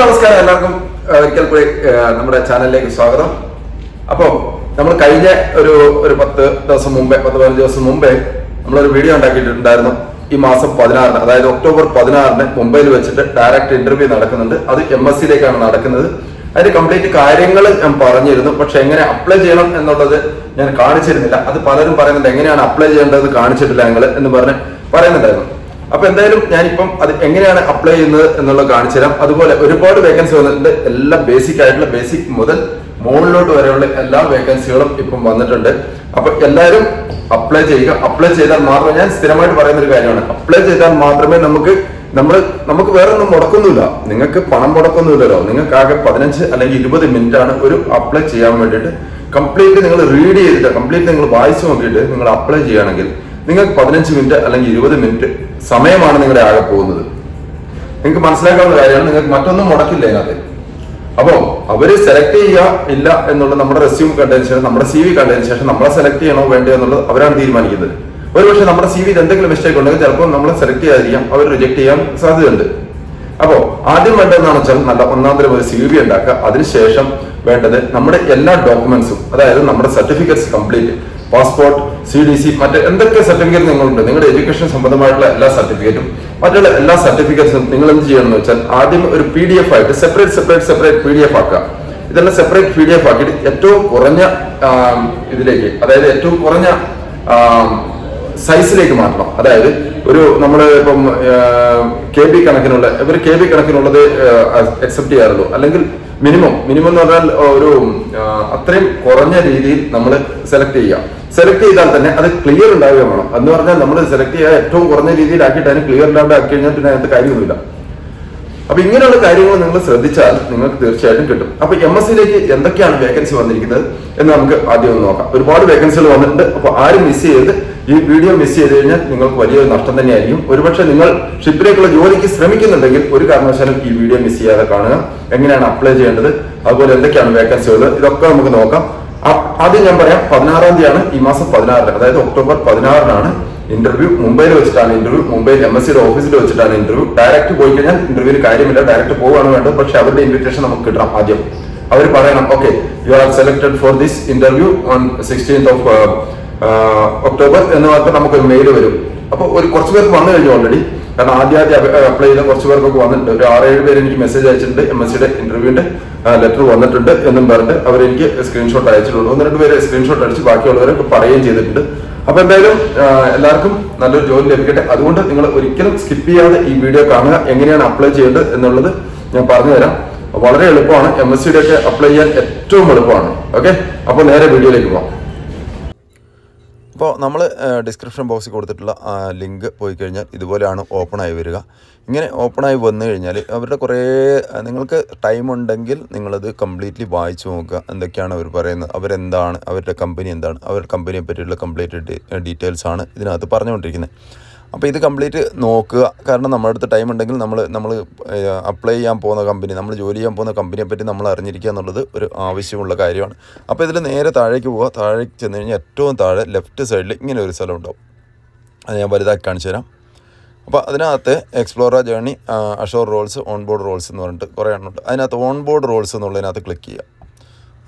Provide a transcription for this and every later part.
നമസ്കാരം. എല്ലാവർക്കും ഒരിക്കൽ കൂടി നമ്മുടെ ചാനലിലേക്ക് സ്വാഗതം. അപ്പോൾ നമ്മൾ കഴിഞ്ഞ ഒരു ഒരു പത്ത് ദിവസം മുമ്പേ പത്ത് പതിനഞ്ച് ദിവസം മുമ്പേ നമ്മളൊരു വീഡിയോ ഉണ്ടാക്കിയിട്ടുണ്ടായിരുന്നു. ഈ മാസം പതിനാറിന് അതായത് ഒക്ടോബർ പതിനാറിന് മുംബൈയിൽ വെച്ചിട്ട് ഡയറക്റ്റ് ഇന്റർവ്യൂ നടക്കുന്നുണ്ട്. അത് എം എസ് സിയിലേക്കാണ് നടക്കുന്നത്. അതിന്റെ കംപ്ലീറ്റ് കാര്യങ്ങൾ ഞാൻ പറഞ്ഞിരുന്നു. പക്ഷെ എങ്ങനെ അപ്ലൈ ചെയ്യണം എന്നുള്ളത് ഞാൻ കാണിച്ചിരുന്നില്ല. അത് പലരും പറയുന്നുണ്ട് എങ്ങനെയാണ് അപ്ലൈ ചെയ്യേണ്ടത്? കാണിച്ചിട്ടില്ല ഞങ്ങൾ എന്ന് പറഞ്ഞ് പറയുന്നുണ്ടായിരുന്നു. അപ്പൊ എന്തായാലും ഞാനിപ്പം അത് എങ്ങനെയാണ് അപ്ലൈ ചെയ്യുന്നത് എന്നുള്ളത് കാണിച്ചു തരാം. അതുപോലെ ഒരുപാട് വേക്കൻസി വന്നിട്ടുണ്ട്. എല്ലാം ബേസിക് ആയിട്ടുള്ള ബേസിക് മുതൽ മുകളിലോട്ട് വരെയുള്ള എല്ലാ വേക്കൻസികളും ഇപ്പം വന്നിട്ടുണ്ട്. അപ്പൊ എല്ലാവരും അപ്ലൈ ചെയ്യുക. അപ്ലൈ ചെയ്താൽ മാത്രമേ ഞാൻ സ്ഥിരമായിട്ട് പറയുന്ന ഒരു കാര്യമാണ്. അപ്ലൈ ചെയ്താൽ മാത്രമേ നമുക്ക് നമ്മൾ നമുക്ക് വേറെ ഒന്നും മുടക്കൊന്നുമില്ല നിങ്ങൾക്ക് പണം മുടക്കൊന്നുമില്ലല്ലോ നിങ്ങൾക്ക് ആകെ പതിനഞ്ച് അല്ലെങ്കിൽ ഇരുപത് മിനിറ്റ് ആണ് ഒരു അപ്ലൈ ചെയ്യാൻ വേണ്ടിയിട്ട്. കംപ്ലീറ്റ് നിങ്ങൾ റീഡ് ചെയ്തിട്ട് കംപ്ലീറ്റ് നിങ്ങൾ വായിച്ചു നോക്കിയിട്ട് നിങ്ങൾ അപ്ലൈ ചെയ്യുകയാണെങ്കിൽ നിങ്ങൾക്ക് പതിനഞ്ച് മിനിറ്റ് അല്ലെങ്കിൽ ഇരുപത് മിനിറ്റ് സമയമാണ് നിങ്ങളുടെ ആകെ പോകുന്നത്. നിങ്ങൾക്ക് മനസ്സിലാക്കാവുന്ന കാര്യമാണ് നിങ്ങൾക്ക് മറ്റൊന്നും മുടക്കില്ല അതിനകത്ത് അപ്പോ അവർ സെലക്ട് ചെയ്യുക ഇല്ല എന്നുള്ളത് നമ്മുടെ റെസ്യൂം കണ്ടതിന് ശേഷം നമ്മുടെ സി വി കണ്ടതിന് ശേഷം നമ്മളെ സെലക്ട് ചെയ്യണോ വേണ്ടോ എന്നുള്ളത് അവരാണ് തീരുമാനിക്കുന്നത്. ഒരുപക്ഷെ നമ്മുടെ സി വിയിൽ എന്തെങ്കിലും മിസ്റ്റേക്ക് ഉണ്ടെങ്കിൽ ചിലപ്പോൾ നമ്മളെ സെലക്ട് ചെയ്യാതിരിക്കാം അവർ റിജക്ട് ചെയ്യാൻ സാധ്യതയുണ്ട്. അപ്പോ ആദ്യം വേണ്ടതെന്നാണ് വെച്ചാൽ നല്ല ഒന്നാം തരം ഒരു സി വി ഉണ്ടാക്കുക. അതിനുശേഷം വേണ്ടത് നമ്മുടെ എല്ലാ ഡോക്യുമെന്റ്സും അതായത് നമ്മുടെ certificates complete passport C D C മറ്റ് എന്തൊക്കെ സർട്ടിഫിക്കറ്റ് നിങ്ങളുണ്ട്? നിങ്ങളുടെ എഡ്യൂക്കേഷൻ സംബന്ധമായിട്ടുള്ള എല്ലാ സർട്ടിഫിക്കറ്റും മറ്റുള്ള എല്ലാ സർട്ടിഫിക്കറ്റ്സും നിങ്ങൾ എന്ത് ചെയ്യണം എന്ന് വെച്ചാൽ ആദ്യം ഒരു പി ഡി എഫ് ആയിട്ട് separate separate separate P D F ആക്കുക. ഇതെല്ലാം സെപ്പറേറ്റ് പി ഡി എഫ് ആക്കിയിട്ട് ഏറ്റവും കുറഞ്ഞ ഇതിലേക്ക് അതായത് ഏറ്റവും കുറഞ്ഞ സൈസിലേക്ക് മാറ്റണം. അതായത് ഒരു നമ്മൾ ഇപ്പം കെ ബി കണക്കിനുള്ള ഇവർ കെ ബി കണക്കിനുള്ളത് അക്സെപ്റ്റ് ചെയ്യാറുള്ളൂ. അല്ലെങ്കിൽ മിനിമം മിനിമം എന്ന് പറഞ്ഞാൽ ഒരു അത്രയും കുറഞ്ഞ രീതിയിൽ നമ്മൾ സെലക്ട് ചെയ്യുക. സെലക്ട് ചെയ്താൽ തന്നെ അത് ക്ലിയർ ഉണ്ടാവുക വേണം. എന്ന് പറഞ്ഞാൽ നമ്മൾ സെലക്ട് ചെയ്യാൻ ഏറ്റവും കുറഞ്ഞ രീതിയിലാക്കിയിട്ട് അതിന് ക്ലിയർ ഇല്ലാണ്ട് ആക്കി കഴിഞ്ഞാൽ പിന്നെ അതിനകത്ത് കാര്യമൊന്നുമില്ല. അപ്പൊ ഇങ്ങനെയുള്ള കാര്യങ്ങൾ നിങ്ങൾ ശ്രദ്ധിച്ചാൽ നിങ്ങൾക്ക് തീർച്ചയായിട്ടും കിട്ടും. അപ്പൊ എം എസ് സിയിലേക്ക് എന്തൊക്കെയാണ് വേക്കൻസി വന്നിരിക്കുന്നത് എന്ന് നമുക്ക് ആദ്യം ഒന്ന് നോക്കാം. ഒരുപാട് വേക്കൻസികൾ വന്നിട്ടുണ്ട്. അപ്പൊ ആരും മിസ് ചെയ്ത് ഈ വീഡിയോ മിസ് ചെയ്ത് കഴിഞ്ഞാൽ നിങ്ങൾക്ക് വലിയൊരു നഷ്ടം തന്നെയായിരിക്കും. ഒരുപക്ഷെ നിങ്ങൾ ഷിപ്പിലേക്കുള്ള ജോലിക്ക് ശ്രമിക്കുന്നുണ്ടെങ്കിൽ ഒരു കാരണവശാലും ഈ വീഡിയോ മിസ് ചെയ്യാതെ കാണുക. എങ്ങനെയാണ് അപ്ലൈ ചെയ്യേണ്ടത്? അതുപോലെ എന്തൊക്കെയാണ് വേക്കൻസികൾ ഇതൊക്കെ നമുക്ക് നോക്കാം. ആദ്യം ഞാൻ പറയാം പതിനാറാം തീയതിയാണ് ഈ മാസം പതിനാറിന് അതായത് ഒക്ടോബർ പതിനാറിനാണ് ഇന്റർവ്യൂ മുംബൈയിൽ വെച്ചിട്ടാണ് ഇന്റർവ്യൂ മുംബൈയിൽ എം എസ് സിയുടെ ഓഫീസിൽ വെച്ചിട്ടാണ് ഇന്റർവ്യൂ ഡയറക്റ്റ് പോയി കഴിഞ്ഞാൽ ഇന്റർവ്യൂവിന് കാര്യമില്ല ഡയറക്റ്റ് പോവുകയാണ് വേണ്ടത് പക്ഷെ അവരുടെ ഇൻവിറ്റേഷൻ നമുക്ക് കിട്ടണം ആദ്യം. അവർ പറയണം okay you are selected for this interview on sixteenth of October എന്ന് പറഞ്ഞിട്ട് നമുക്കൊരു മെയിൽ വരും. അപ്പോൾ ഒരു കുറച്ച് പേർക്ക് വന്നു കഴിഞ്ഞു ഓൾറെഡി കാരണം ആദ്യം ആദ്യം അപ്ലൈ ചെയ്ത കുറച്ച് പേർക്കൊക്കെ വന്നിട്ടുണ്ട്. ഒരു ആറേഴ് പേര് എനിക്ക് മെസ്സേജ് അയച്ചിട്ടുണ്ട്. എം എസ് സിയുടെ ഇന്റർവ്യൂവിന്റെ ലെറ്റർ വന്നിട്ടുണ്ട് എന്നും പറഞ്ഞിട്ട് അവർ എനിക്ക് സ്ക്രീൻഷോട്ട് അയച്ചിട്ടുണ്ട് ഒന്ന് രണ്ട് പേര് സ്ക്രീൻഷോട്ട് അടിച്ച് ബാക്കിയുള്ളവരൊക്കെ പറയുകയും ചെയ്തിട്ടുണ്ട്. അപ്പൊ എന്തായാലും എല്ലാവർക്കും നല്ലൊരു ജോലി ലഭിക്കട്ടെ. അതുകൊണ്ട് നിങ്ങൾ ഒരിക്കലും സ്കിപ്പ് ചെയ്യാതെ ഈ വീഡിയോ കാണുക. എങ്ങനെയാണ് അപ്ലൈ ചെയ്യേണ്ടത് എന്നുള്ളത് ഞാൻ പറഞ്ഞു തരാം. വളരെ എളുപ്പമാണ് എം എസ് സിയുടെ ഒക്കെ അപ്ലൈ ചെയ്യാൻ ഏറ്റവും എളുപ്പമാണ്. ഓക്കെ അപ്പോൾ നേരെ വീഡിയോയിലേക്ക് പോകാം അപ്പോൾ നമ്മൾ ഡിസ്ക്രിപ്ഷൻ ബോക്സിൽ കൊടുത്തിട്ടുള്ള ലിങ്ക് പോയി കഴിഞ്ഞാൽ ഇതുപോലെയാണ് ഓപ്പണായി വരിക. ഇങ്ങനെ ഓപ്പണായി വന്നു കഴിഞ്ഞാൽ അവരുടെ കുറേ നിങ്ങൾക്ക് ടൈം ഉണ്ടെങ്കിൽ നിങ്ങളത് കംപ്ലീറ്റ്ലി വായിച്ചു നോക്കുക. എന്തൊക്കെയാണ് അവർ പറയുന്നത്? അവരെന്താണ്? അവരുടെ കമ്പനി എന്താണ്? അവരുടെ കമ്പനിയെ പറ്റിയിട്ടുള്ള കംപ്ലീറ്റ് ഡീറ്റെയിൽസ് ആണ് ഇതിനകത്ത് പറഞ്ഞുകൊണ്ടിരിക്കുന്നത്. അപ്പോൾ ഇത് കംപ്ലീറ്റ് നോക്കുക. കാരണം നമ്മുടെ അടുത്ത് ടൈം ഉണ്ടെങ്കിൽ നമ്മൾ നമ്മൾ അപ്ലൈ ചെയ്യാൻ പോകുന്ന കമ്പനി നമ്മൾ ജോലി ചെയ്യാൻ പോകുന്ന കമ്പനിയെ പറ്റി നമ്മൾ അറിഞ്ഞിരിക്കുക എന്നുള്ളത് ഒരു ആവശ്യമുള്ള കാര്യമാണ്. അപ്പോൾ ഇതിൽ നേരെ താഴേക്ക് പോവുക. താഴേക്ക് ചെന്ന് കഴിഞ്ഞാൽ ഏറ്റവും താഴെ ലെഫ്റ്റ് സൈഡിൽ ഇങ്ങനെ ഒരു സ്ഥലം ഉണ്ടാവും. അത് ഞാൻ വലുതാക്കി കാണിച്ചു തരാം. അപ്പോൾ അതിനകത്ത് Explora journey ashore roles on board roles എന്ന് പറഞ്ഞിട്ട് കുറേ എണ്ണമുണ്ട് അതിനകത്ത് ഓൺ ബോർഡ് റോൾസ് എന്നുള്ളതിനകത്ത് ക്ലിക്ക് ചെയ്യുക.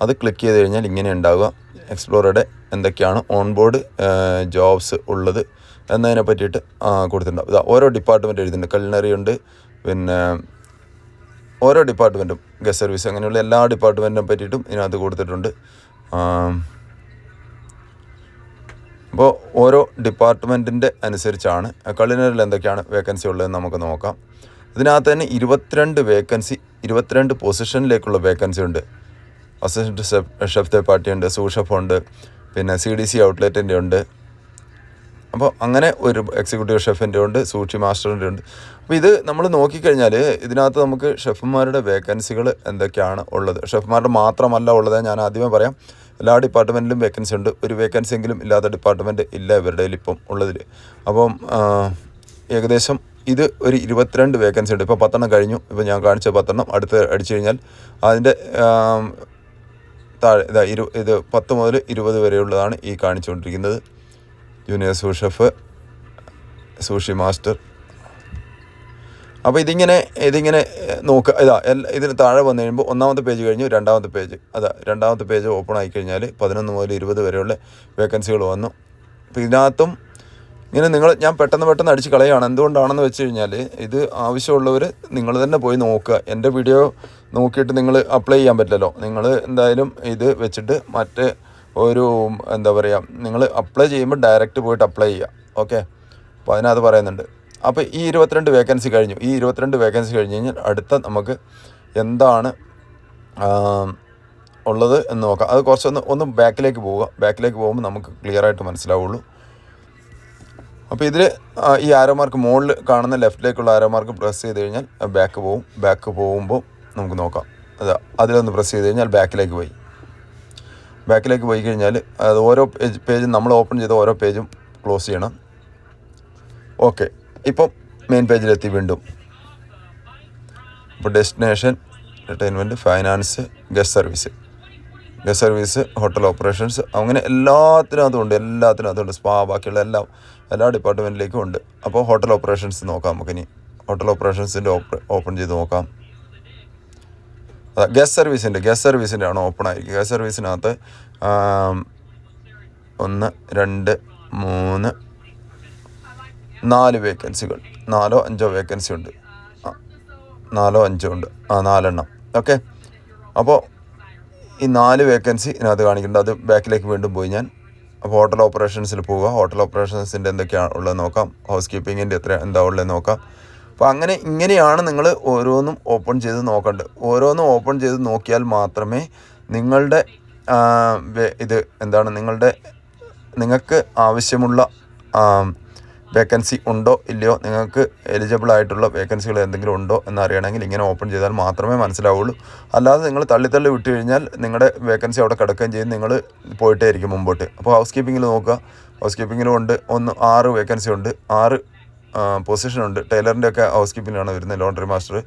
അത് ക്ലിക്ക് ചെയ്ത് കഴിഞ്ഞാൽ ഇങ്ങനെ ഉണ്ടാവുക. എക്സ്പ്ലോറയുടെ എന്തൊക്കെയാണ് ഓൺ ബോർഡ് ജോബ്സ് ഉള്ളത്. എന്നതിനെ പറ്റിയിട്ട് കൊടുത്തിട്ടുണ്ട്. ഇതാ ഓരോ ഡിപ്പാർട്ട്മെന്റ് എഴുതിയിട്ടുണ്ട്. കൾണറി ഉണ്ട് പിന്നെ ഓരോ ഡിപ്പാർട്ട്മെന്റും ഗസ്റ്റ് സർവീസ് അങ്ങനെയുള്ള എല്ലാ ഡിപ്പാർട്ട്മെന്റിനെ പറ്റിയിട്ടും ഇതിനകത്ത് കൊടുത്തിട്ടുണ്ട്. അപ്പോൾ ഓരോ ഡിപ്പാർട്ട്മെന്റിന്റെ അനുസരിച്ചാണ് കള്ളിനറിൽ എന്തൊക്കെയാണ് വേക്കൻസി ഉള്ളതെന്ന് നമുക്ക് നോക്കാം. ഇതിനകത്ത് തന്നെ ഇരുപത്തിരണ്ട് വേക്കൻസി ഇരുപത്തിരണ്ട് പൊസിഷനിലേക്കുള്ള വേക്കൻസി ഉണ്ട്. Assistant chef chef de partie ഉണ്ട് സൂഷെഫ് ഉണ്ട് പിന്നെ സി ഡി സി ഔട്ട്ലെറ്റിന്റെ ഉണ്ട്. അപ്പോൾ അങ്ങനെ ഒരു എക്സിക്യൂട്ടീവ് ഷെഫിന്റെ ഉണ്ട് സൂക്ഷി മാസ്റ്ററിന്റെ ഉണ്ട്. അപ്പോൾ ഇത് നമ്മൾ നോക്കിക്കഴിഞ്ഞാൽ ഇതിനകത്ത് നമുക്ക് ഷെഫ്മാരുടെ വേക്കൻസികൾ എന്തൊക്കെയാണ് ഉള്ളത്? ഷെഫ്മാരുടെ മാത്രമല്ല ഉള്ളത് ഞാൻ ആദ്യമേ പറയാം. എല്ലാ ഡിപ്പാർട്ട്മെന്റിലും വേക്കൻസി ഉണ്ട്. ഒരു വേക്കൻസി എങ്കിലും ഇല്ലാത്ത ഡിപ്പാർട്ട്മെന്റ് ഇല്ല ഇവരുടെ ഇപ്പം ഉള്ളതിൽ. അപ്പം ഏകദേശം ഇത് ഒരു ഇരുപത്തിരണ്ട് വേക്കൻസി ഉണ്ട്. ഇപ്പോൾ പത്തെണ്ണം കഴിഞ്ഞു. ഇപ്പോൾ ഞാൻ കാണിച്ച പത്തെണ്ണം അടുത്ത് അടിച്ചു കഴിഞ്ഞാൽ അതിന്റെ താഴെ ഇതാ ഇരു ഇത് പത്ത് മുതൽ ഇരുപത് വരെയുള്ളതാണ് ഈ കാണിച്ചുകൊണ്ടിരിക്കുന്നത്. Junior sous chef sushi master അപ്പോൾ ഇതിങ്ങനെ ഇതിങ്ങനെ നോക്കുക ഇതാ ഇതിന് താഴെ വന്നു കഴിയുമ്പോൾ ഒന്നാമത്തെ പേജ് കഴിഞ്ഞു രണ്ടാമത്തെ പേജ് അതാ രണ്ടാമത്തെ പേജ് ഓപ്പൺ ആയി കഴിഞ്ഞാൽ പതിനൊന്ന് മുതൽ ഇരുപത് വരെയുള്ള വേക്കൻസികൾ വന്നു. അപ്പോൾ ഇതിനകത്തും ഇങ്ങനെ നിങ്ങൾ ഞാൻ പെട്ടെന്ന് പെട്ടെന്ന് അടിച്ച് കളയുകയാണ്. എന്തുകൊണ്ടാണെന്ന് വെച്ച് കഴിഞ്ഞാൽ ഇത് ആവശ്യമുള്ളവർ നിങ്ങൾ തന്നെ പോയി നോക്കുക. എന്റെ വീഡിയോ നോക്കിയിട്ട് നിങ്ങൾ അപ്ലൈ ചെയ്യാൻ പറ്റില്ലല്ലോ. നിങ്ങൾ എന്തായാലും ഇത് വെച്ചിട്ട് മറ്റ് ഒരു എന്താ പറയുക നിങ്ങൾ അപ്ലൈ ചെയ്യുമ്പോൾ ഡയറക്റ്റ് പോയിട്ട് അപ്ലൈ ചെയ്യുക ഓക്കെ അപ്പോൾ അതിനകത്ത് പറയുന്നുണ്ട്. അപ്പോൾ ഈ ഇരുപത്തിരണ്ട് വേക്കൻസി കഴിഞ്ഞു. ഈ ഇരുപത്തിരണ്ട് വേക്കൻസി കഴിഞ്ഞ് കഴിഞ്ഞാൽ അടുത്ത നമുക്ക് എന്താണ് ഉള്ളത് എന്ന് നോക്കാം. അത് കുറച്ചൊന്ന് ഒന്ന് ബാക്കിലേക്ക് പോവുക. ബാക്കിലേക്ക് പോകുമ്പോൾ നമുക്ക് ക്ലിയർ ആയിട്ട് മനസ്സിലാവുള്ളൂ. അപ്പോൾ ഇതിൽ ഈ ആരോ മാർക്ക് മുകളിൽ കാണുന്ന ലെഫ്റ്റിലേക്കുള്ള ആരോ മാർക്ക് പ്രസ് ചെയ്ത് കഴിഞ്ഞാൽ ബാക്ക് പോവും. ബാക്ക് പോകുമ്പോൾ നമുക്ക് നോക്കാം. അതാ അതിലൊന്ന് പ്രസ് ചെയ്ത് കഴിഞ്ഞാൽ ബാക്കിലേക്ക് പോയി. ബാക്കിലേക്ക് പോയി കഴിഞ്ഞാൽ അത് ഓരോ പേജ് പേജും നമ്മൾ ഓപ്പൺ ചെയ്ത ഓരോ പേജും ക്ലോസ് ചെയ്യണം. ഓക്കെ ഇപ്പം മെയിൻ പേജിലെത്തി വീണ്ടും. ഇപ്പോൾ destination entertainment finance guest service guest service hotel operations അങ്ങനെ എല്ലാത്തിനകത്തും ഉണ്ട് എല്ലാത്തിനകത്തും ഉണ്ട്. സ്പാ ബാക്കിയുള്ള എല്ലാം എല്ലാ ഡിപ്പാർട്ട്മെന്റിലേക്കും ഉണ്ട്. അപ്പോൾ ഹോട്ടൽ ഓപ്പറേഷൻസ് നോക്കാം നമുക്കിനി. ഹോട്ടൽ ഓപ്പറേഷൻസിന്റെ ഓപ്പൺ ചെയ്ത് നോക്കാം. ഗസ്റ്റ് സർവീസിന്റെ ഗസ്റ്റ് സർവീസിന്റെ ആണ് ഓപ്പൺ ആയിരിക്കും ഗസ്റ്റ് സർവീസിനകത്ത് ഒന്ന് രണ്ട് മൂന്ന് നാല് വേക്കൻസികൾ നാലോ അഞ്ചോ വേക്കൻസി ഉണ്ട്. നാലോ അഞ്ചോ ഉണ്ട്. ആ നാലെണ്ണം. ഓക്കെ അപ്പോൾ ഈ നാല് വേക്കൻസി ഇതിനകത്ത് കാണിക്കുന്നുണ്ട്. അത് ബാക്കിലേക്ക് വീണ്ടും പോയി ഞാൻ. അപ്പോൾ ഹോട്ടൽ ഓപ്പറേഷൻസിൽ പോവുക. ഹോട്ടൽ ഓപ്പറേഷൻസിന്റെ എന്തൊക്കെയാണ് ഉള്ളത് നോക്കാം. ഹൗസ് കീപ്പിങ്ങിന്റെ എത്ര എന്താ ഉള്ളത് നോക്കാം. അപ്പോൾ അങ്ങനെ ഇങ്ങനെയാണ് നിങ്ങൾ ഓരോന്നും ഓപ്പൺ ചെയ്ത് നോക്കേണ്ടത്. ഓരോന്നും ഓപ്പൺ ചെയ്ത് നോക്കിയാൽ മാത്രമേ നിങ്ങളുടെ ഇത് എന്താണ് നിങ്ങളുടെ നിങ്ങൾക്ക് ആവശ്യമുള്ള വേക്കൻസി ഉണ്ടോ ഇല്ലയോ നിങ്ങൾക്ക് എലിജിബിൾ ആയിട്ടുള്ള വേക്കൻസികൾ എന്തെങ്കിലും ഉണ്ടോ എന്നറിയണമെങ്കിൽ ഇങ്ങനെ ഓപ്പൺ ചെയ്താൽ മാത്രമേ മനസ്സിലാവുള്ളൂ. അല്ലാതെ നിങ്ങൾ തള്ളിത്തള്ളി വിട്ട് കഴിഞ്ഞാൽ നിങ്ങളുടെ വേക്കൻസി അവിടെ കിടക്കുകയും ചെയ്യും. നിങ്ങൾ പോയിട്ടേ ആയിരിക്കും മുമ്പോട്ട്. അപ്പോൾ ഹൗസ് കീപ്പിങ്ങിൽ നോക്കുക. ഹൗസ് കീപ്പിങ്ങിലും ഉണ്ട്. ഒന്ന് ആറ് വേക്കൻസി ഉണ്ട്. ആറ് പൊസിഷൻ ഉണ്ട്. ടൈലറിന്റെ ഒക്കെ ഹൗസ് കീപ്പിങ്ങിലാണ് വരുന്നത്. ലോണ്ടറി മാസ്റ്റർ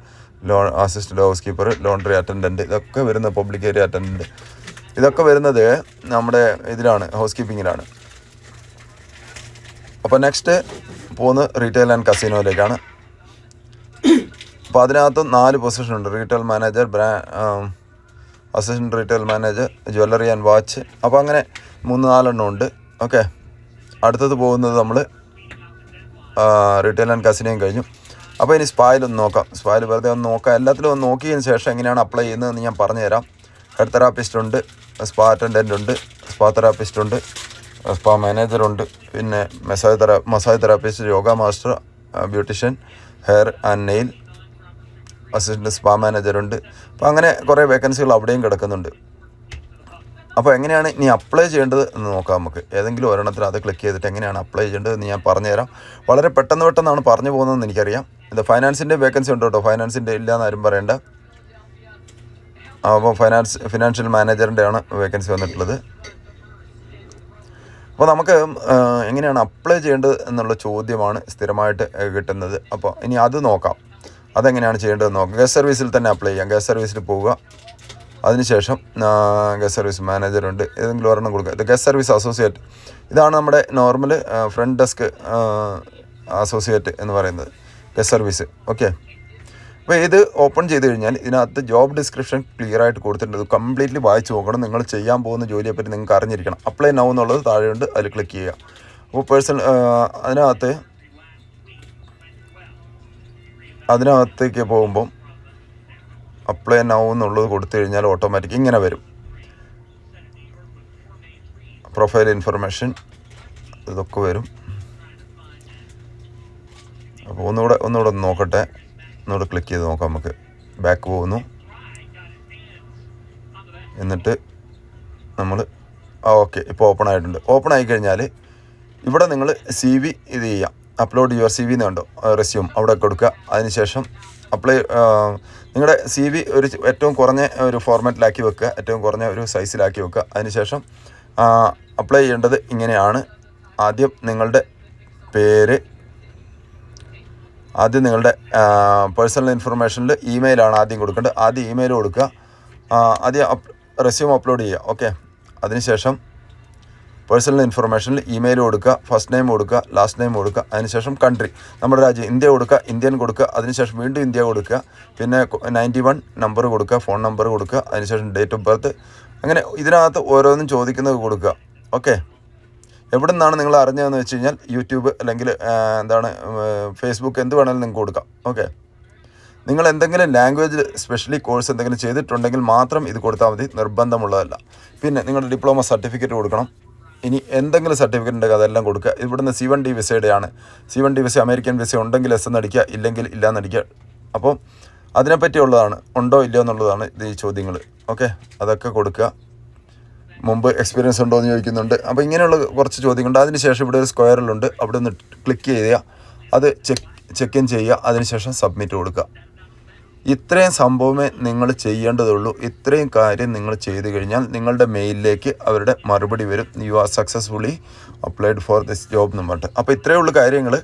ലോ assistant housekeeper laundry attendant ഇതൊക്കെ വരുന്ന പബ്ലിക് ഏരിയ അറ്റൻഡന്റ് ഇതൊക്കെ വരുന്നത് നമ്മുടെ ഇതിലാണ് ഹൗസ് കീപ്പിങ്ങിലാണ് അപ്പോൾ നെക്സ്റ്റ് പോകുന്നത് റീറ്റെയിൽ ആൻഡ് കസീനോയിലേക്കാണ് അപ്പോൾ അതിനകത്ത് നാല് പൊസിഷൻ ഉണ്ട്. Retail manager bra assistant retail manager jewellery and watch അപ്പോൾ അങ്ങനെ മൂന്ന് നാലെണ്ണം ഉണ്ട്. ഓക്കെ അടുത്തത് പോകുന്നത് നമ്മൾ റീറ്റെയിൽ ആൻഡ് കസിനെയും കഴിഞ്ഞു. അപ്പോൾ ഇനി സ്പായിലൊന്ന് നോക്കാം. സ്പായിൽ വെറുതെ ഒന്ന് നോക്കാം. എല്ലാത്തിലും ഒന്ന് നോക്കിയതിന് ശേഷം എങ്ങനെയാണ് അപ്ലൈ ചെയ്യുന്നതെന്ന് ഞാൻ പറഞ്ഞുതരാം. ഹെഡ് തെറാപ്പിസ്റ്റ് ഉണ്ട് സ്പാ അറ്റൻഡന്റ് ഉണ്ട് സ്പാ തെറാപ്പിസ്റ്റ് ഉണ്ട് സ്പാ മാനേജറുണ്ട് പിന്നെ massage തെറാ massage therapist yoga master beautician hair and nail assistant spa മാനേജറുണ്ട് അപ്പോൾ അങ്ങനെ കുറേ വേക്കൻസികൾ അവിടെയും കിടക്കുന്നുണ്ട്. അപ്പോൾ എങ്ങനെയാണ് ഇനി അപ്ലൈ ചെയ്യേണ്ടത് എന്ന് നോക്കാം നമുക്ക്. ഏതെങ്കിലും ഒരെണ്ണത്തിൽ അത് ക്ലിക്ക് ചെയ്തിട്ട് എങ്ങനെയാണ് അപ്ലൈ ചെയ്യേണ്ടതെന്ന് ഞാൻ പറഞ്ഞുതരാം. വളരെ പെട്ടെന്ന് പെട്ടെന്നാണ് പറഞ്ഞു പോകുന്നതെന്ന് എനിക്കറിയാം. ഇത് ഫൈനാൻസിന്റെ വേക്കൻസി ഉണ്ട് കേട്ടോ. ഫൈനാൻസിന്റെ ഇല്ല എന്ന് പറയേണ്ട. അപ്പോൾ ഫൈനാൻസ് ഫിനാൻഷ്യൽ മാനേജറിന്റെ ആണ് വേക്കൻസി വന്നിട്ടുള്ളത്. അപ്പോൾ നമുക്ക് എങ്ങനെയാണ് അപ്ലൈ ചെയ്യേണ്ടത് എന്നുള്ള ചോദ്യമാണ് സ്ഥിരമായിട്ട് കിട്ടുന്നത്. അപ്പോൾ ഇനി അത് നോക്കാം. അതെങ്ങനെയാണ് ചെയ്യേണ്ടതെന്ന് നോക്കാം. ഗസ്റ്റ് സർവീസിൽ തന്നെ അപ്ലൈ ചെയ്യാം. ഗസ്റ്റ് സർവീസിൽ പോവുക. അതിനുശേഷം ഗസ്റ്റ് സർവീസ് മാനേജറുണ്ട് ഏതെങ്കിലും ഒരെണ്ണം കൊടുക്കുക. ഇത് ഗസ്റ്റ് സർവീസ് അസോസിയേറ്റ് ഇതാണ് നമ്മുടെ നോർമൽ ഫ്രണ്ട് ഡെസ്ക് അസോസിയേറ്റ് എന്ന് പറയുന്നത്. ഗസ്റ്റ് സർവീസ് ഓക്കെ അപ്പോൾ ഇത് ഓപ്പൺ ചെയ്ത് കഴിഞ്ഞാൽ ഇതിനകത്ത് ജോബ് ഡിസ്ക്രിപ്ഷൻ ക്ലിയർ ആയിട്ട് കൊടുത്തിട്ടുണ്ട്. ഇത് കംപ്ലീറ്റ്ലി വായിച്ച് നോക്കണം. നിങ്ങൾ ചെയ്യാൻ പോകുന്ന ജോലിയെപ്പറ്റി നിങ്ങൾക്ക് അറിഞ്ഞിരിക്കണം. അപ്ലൈ നൗ എന്നുള്ളത് താഴെ ഉണ്ട് അതിൽ ക്ലിക്ക് ചെയ്യുക. അപ്പോൾ പേഴ്സൺ അതിനകത്ത് അതിനകത്തേക്ക് പോകുമ്പം അപ്ലൈ നൗ എന്നുള്ളത് കൊടുത്തു കഴിഞ്ഞാൽ ഓട്ടോമാറ്റിക് ഇങ്ങനെ വരും. പ്രൊഫൈൽ ഇൻഫർമേഷൻ ഇതൊക്കെ വരും. അപ്പോൾ ഒന്നുകൂടെ ഒന്നുകൂടെ ഒന്ന് നോക്കട്ടെ. ഒന്നുകൂടെ ക്ലിക്ക് ചെയ്ത് നോക്കാം നമുക്ക്. ബാക്ക് പോകുന്നു. എന്നിട്ട് നമ്മൾ ആ ഓക്കെ ഇപ്പോൾ ഓപ്പൺ ആയിട്ടുണ്ട്. ഓപ്പൺ ആയി കഴിഞ്ഞാൽ ഇവിടെ നിങ്ങൾ സി വി ഇത് ചെയ്യാം. അപ്ലോഡ് യുവർ സി വി എന്നുണ്ടോ റെസ്യൂം അവിടെ കൊടുക്കുക. അതിനുശേഷം അപ്ലൈ നിങ്ങളുടെ സി വി ഒരു ഏറ്റവും കുറഞ്ഞ ഒരു ഫോർമാറ്റിലാക്കി വെക്കുക. ഏറ്റവും കുറഞ്ഞ ഒരു സൈസിലാക്കി വെക്കുക. അതിനുശേഷം അപ്ലൈ ചെയ്യേണ്ടത് ഇങ്ങനെയാണ്. ആദ്യം നിങ്ങളുടെ പേര് ആദ്യം നിങ്ങളുടെ പേഴ്സണൽ ഇൻഫർമേഷനിൽ ഇമെയിലാണ് ആദ്യം കൊടുക്കേണ്ടത്. ആദ്യം ഇമെയിൽ കൊടുക്കുക. ആദ്യം റെസ്യൂം അപ്ലോഡ് ചെയ്യുക. ഓക്കെ അതിനുശേഷം പേഴ്സണൽ ഇൻഫർമേഷനിൽ ഇമെയിൽ കൊടുക്കുക ഫസ്റ്റ് നെയിം കൊടുക്കുക ലാസ്റ്റ് നെയിം കൊടുക്കുക അതിനുശേഷം കൺട്രി നമ്മുടെ രാജ്യം ഇന്ത്യ കൊടുക്കുക ഇന്ത്യൻ കൊടുക്കുക അതിനുശേഷം വീണ്ടും ഇന്ത്യ കൊടുക്കുക. പിന്നെ നയന്റി വൺ നമ്പർ കൊടുക്കുക ഫോൺ നമ്പർ കൊടുക്കുക അതിനുശേഷം ഡേറ്റ് ഓഫ് ബർത്ത് അങ്ങനെ ഇതിനകത്ത് ഓരോന്നും ചോദിക്കുന്നത് കൊടുക്കുക. ഓക്കെ എവിടെ നിന്നാണ് നിങ്ങൾ അറിഞ്ഞതെന്ന് വെച്ച് കഴിഞ്ഞാൽ യൂട്യൂബ് അല്ലെങ്കിൽ എന്താണ് ഫേസ്ബുക്ക് എന്ത് വേണമെങ്കിലും നിങ്ങൾക്ക് കൊടുക്കാം. ഓക്കെ നിങ്ങൾ എന്തെങ്കിലും ലാംഗ്വേജ് സ്പെഷ്യലി കോഴ്സ് എന്തെങ്കിലും ചെയ്തിട്ടുണ്ടെങ്കിൽ മാത്രം ഇത് കൊടുത്താൽ മതി. നിർബന്ധമുള്ളതല്ല. പിന്നെ നിങ്ങളുടെ ഡിപ്ലോമ സർട്ടിഫിക്കറ്റ് കൊടുക്കണം. ഇനി എന്തെങ്കിലും സർട്ടിഫിക്കറ്റ് ഉണ്ടെങ്കിൽ അതെല്ലാം കൊടുക്കുക. ഇവിടുന്ന് C one D വിസയുടെയാണ് C one D visa American visa ഉണ്ടെങ്കിൽ എസ് എന്ന് അടിക്കുക ഇല്ലെങ്കിൽ ഇല്ല എന്നടിക്കുക അപ്പോൾ അതിനെപ്പറ്റിയുള്ളതാണ് ഉണ്ടോ ഇല്ലയോ എന്നുള്ളതാണ് ഈ ചോദ്യങ്ങൾ ഓക്കെ? അതൊക്കെ കൊടുക്കുക. മുമ്പ് എക്സ്പീരിയൻസ് ഉണ്ടോ എന്ന് ചോദിക്കുന്നുണ്ട്. അപ്പോൾ ഇങ്ങനെയുള്ള കുറച്ച് ചോദ്യങ്ങളുണ്ട്. അതിനുശേഷം ഇവിടെ ഒരു സ്ക്വയറിലുണ്ട് അവിടെ നിന്ന് ക്ലിക്ക് ചെയ്യുക. അത് ചെക്ക് ചെക്ക് ഇൻ ചെയ്യുക. അതിനുശേഷം സബ്മിറ്റ് കൊടുക്കുക. ഇത്രയും സംഭവമേ നിങ്ങൾ ചെയ്യേണ്ടതുള്ളൂ. ഇത്രയും കാര്യം നിങ്ങൾ ചെയ്തു കഴിഞ്ഞാൽ നിങ്ങളുടെ മെയിലിലേക്ക് അവരുടെ മറുപടി വരും. You are successfully applied for this job എന്ന് പറഞ്ഞിട്ട്. അപ്പോൾ ഇത്രയേ ഉള്ളൂ കാര്യങ്ങൾ